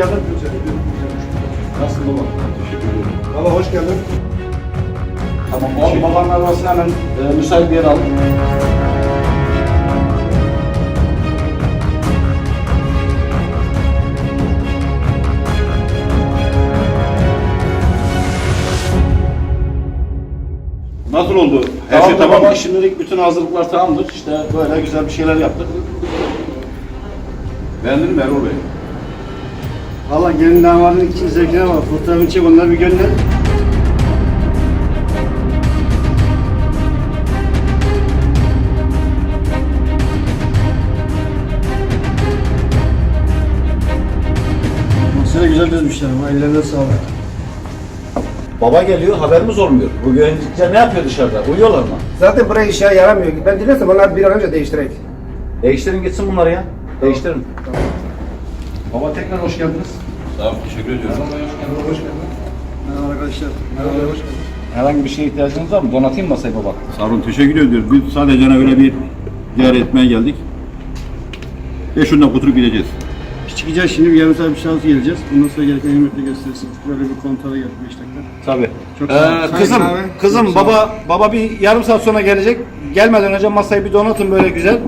geldin Nasıl baba? Teşekkür ederim. Baba hoş geldin. Tamam. Oğlum babanın arabasını hemen e, müsait bir yere alın. Nasıl oldu? Her tamam, şey tamam mı? Şimdilik bütün hazırlıklar tamamdır. İşte böyle güzel bir şeyler yaptık. Beğendin mi Erol Bey? Valla gelin damadın için zevkine bak. Fotoğrafını çek onları bir gönder. Masaya güzel dizmişler ama ellerine sağlık. Baba geliyor, haberimiz olmuyor. Bu güvenlikler ne yapıyor dışarıda? Uyuyorlar mı? Zaten buraya işe yaramıyor. Ben dilersem onları bir an önce değiştirek. Değiştirin gitsin bunları ya. Değiştirin. Baba tekrar hoş geldiniz. Sağ olun, teşekkür ediyorum. Merhaba, hoş geldin. Merhaba arkadaşlar. Merhaba, hoş geldin. Herhangi bir şeye ihtiyacınız var mı? Donatayım masayı baba. Sağ olun, teşekkür ediyoruz. Biz sadece öyle bir ziyaret etmeye geldik. Ve şundan kuturup gideceğiz. Çıkacağız şimdi bir yarım saat bir şans geleceğiz. Bundan sonra gereken hizmeti gösterirsin. Böyle bir kontrole gel 5 dakika. Tabii. Çok Ee, sağ ol. kızım, abi. kızım Çok sağ baba baba bir yarım saat sonra gelecek. Gelmeden önce masayı bir donatın böyle güzel.